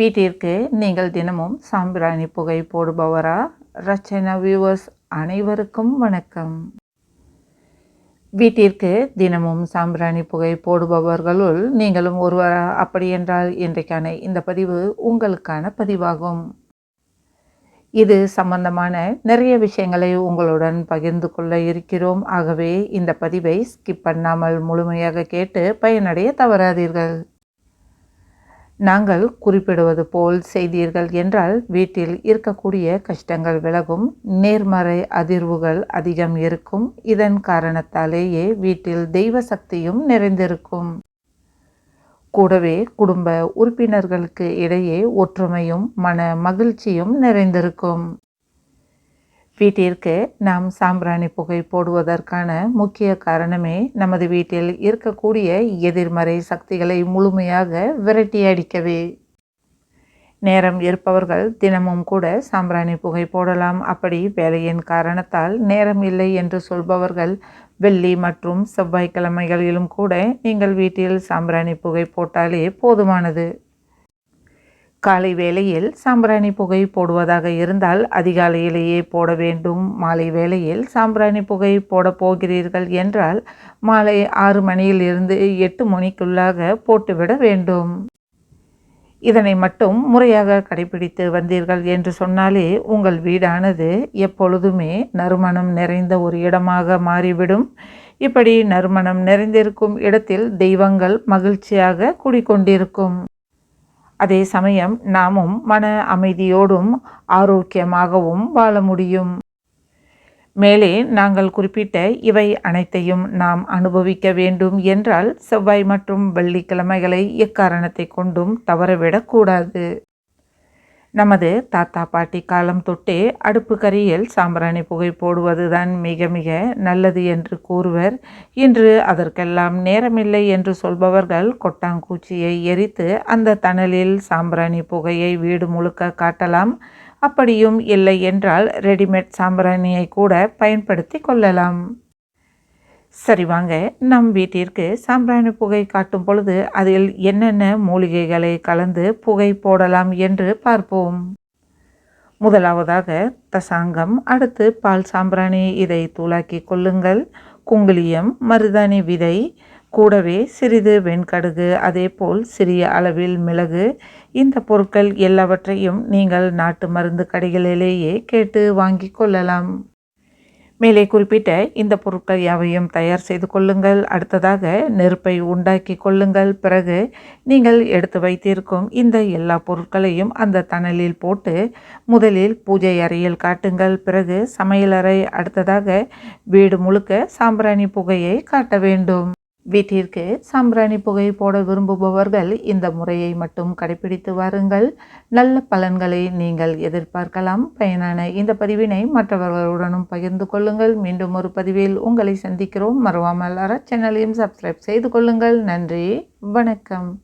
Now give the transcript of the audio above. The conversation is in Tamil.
வீட்டிற்கு நீங்கள் தினமும் சாம்பிராணி புகை போடுபவரா? ரச்சனா வியூவர்ஸ் அனைவருக்கும் வணக்கம். வீட்டிற்கு தினமும் சாம்பிராணி புகை போடுபவர்களுள் நீங்களும் ஒருவரா? அப்படியென்றால் இன்றைக்கான இந்த பதிவு உங்களுக்கான பதிவாகும். இது சம்பந்தமான நிறைய விஷயங்களை உங்களுடன் பகிர்ந்து கொள்ள இருக்கிறோம். ஆகவே இந்த பதிவை ஸ்கிப் பண்ணாமல் முழுமையாக கேட்டு பயனடைய தவறாதீர்கள். நாங்கள் குறிப்பிடுவது போல் செய்தீர்கள் என்றால் வீட்டில் இருக்கக்கூடிய கஷ்டங்கள் விலகும் நேர்மறை அதிர்வுகள் அதிகம் இருக்கும். இதன் காரணத்தாலேயே வீட்டில் தெய்வ சக்தியும் நிறைந்திருக்கும். கூடவே குடும்ப உறுப்பினர்களுக்கு இடையே ஒற்றுமையும் மன மகிழ்ச்சியும் நிறைந்திருக்கும். வீட்டிற்கு நாம் சாம்பிராணி புகை போடுவதற்கான முக்கிய காரணமே நமது வீட்டில் இருக்கக்கூடிய எதிர்மறை சக்திகளை முழுமையாக விரட்டி அடிக்கவே. நேரம் இருப்பவர்கள் தினமும் கூட சாம்பிராணி புகை போடலாம். அப்படி வேலையின் காரணத்தால் நேரம் இல்லை என்று சொல்பவர்கள் வெள்ளி மற்றும் செவ்வாய்க்கிழமைகளிலும் கூட நீங்கள் வீட்டில் சாம்பிராணி புகை போட்டாலே போதுமானது. காலை வேளையில் சாம்பிராணி புகை போடுவதாக இருந்தால் அதிகாலையிலேயே போட வேண்டும். மாலை வேளையில் சாம்பிராணி புகை போட போகிறீர்கள் என்றால் மாலை ஆறு மணியிலிருந்து எட்டு மணிக்குள்ளாக போட்டுவிட வேண்டும். இதனை மட்டும் முறையாக கடைபிடித்து வந்தீர்கள் என்று சொன்னாலே உங்கள் வீடானது எப்பொழுதுமே நறுமணம் நிறைந்த ஒரு இடமாக மாறிவிடும். இப்படி நறுமணம் நிறைந்திருக்கும் இடத்தில் தெய்வங்கள் மகிழ்ச்சியாக குடிக்கொண்டிருக்கும். அதே சமயம் நாமும் மன அமைதியோடும் ஆரோக்கியமாகவும் வாழ முடியும். மேலே நாங்கள் குறிப்பிட்ட இவை அனைத்தையும் நாம் அனுபவிக்க வேண்டும் என்றால் செவ்வாய் மற்றும் வெள்ளிக்கிழமைகளை எக்காரணத்தை கொண்டும் தவறவிடக்கூடாது. நமது தாத்தா பாட்டி காலம் தொட்டே அடுப்பு கரியில் சாம்பிராணி புகை போடுவதுதான் மிக மிக நல்லது என்று கூறுவர். இன்று அதற்கெல்லாம் நேரமில்லை என்று சொல்பவர்கள் கொட்டாங்கூச்சியை எரித்து அந்த தணலில் சாம்பிராணி புகையை வீடு முழுக்க காட்டலாம். அப்படியும் இல்லை என்றால் ரெடிமேட் சாம்பிராணியை கூட பயன்படுத்தி கொள்ளலாம். சரி வாங்க. நம் வீட்டிற்கு சாம்பிராணி புகை காட்டும் பொழுது அதில் என்னென்ன மூலிகைகளை கலந்து புகை போடலாம் என்று பார்ப்போம். முதலாவதாக தசாங்கம் அடுத்து பால் சாம்பிராணி இதை தூளாக்கி கொள்ளுங்கள். குங்குளியம் மருதாணி விதை கூடவே சிறிது வெண்கடுகு அதேபோல் சிறிய அளவில் மிளகு. இந்த பொருட்கள் எல்லாவற்றையும் நீங்கள் நாட்டு மருந்து கடைகளிலேயே கேட்டு வாங்கி கொள்ளலாம். மேலே குறிப்பிட்ட இந்த பொருட்கள் யாவையும் தயார் செய்து கொள்ளுங்கள். அடுத்ததாக நெருப்பை உண்டாக்கி கொள்ளுங்கள். பிறகு நீங்கள் எடுத்து வைத்திருக்கும் இந்த எல்லா பொருட்களையும் அந்த தணலில் போட்டு முதலில் பூஜை அறையில் காட்டுங்கள். பிறகு சமையலறை அடுத்ததாக வீடு முழுக்க சாம்பிராணி புகையை காட்ட வேண்டும். வீட்டிற்கு சாம்பிராணி புகை போட விரும்புபவர்கள் இந்த முறையை மட்டும் கடைபிடித்து வாருங்கள். நல்ல பலன்களை நீங்கள் எதிர்பார்க்கலாம். பயனான இந்த பதிவினை மற்றவர்களுடனும் பகிர்ந்து கொள்ளுங்கள். மீண்டும் ஒரு பதிவில் உங்களை சந்திக்கிறோம். மறவாமல் அற சேனலையும் சப்ஸ்கிரைப் செய்து கொள்ளுங்கள். நன்றி. வணக்கம்.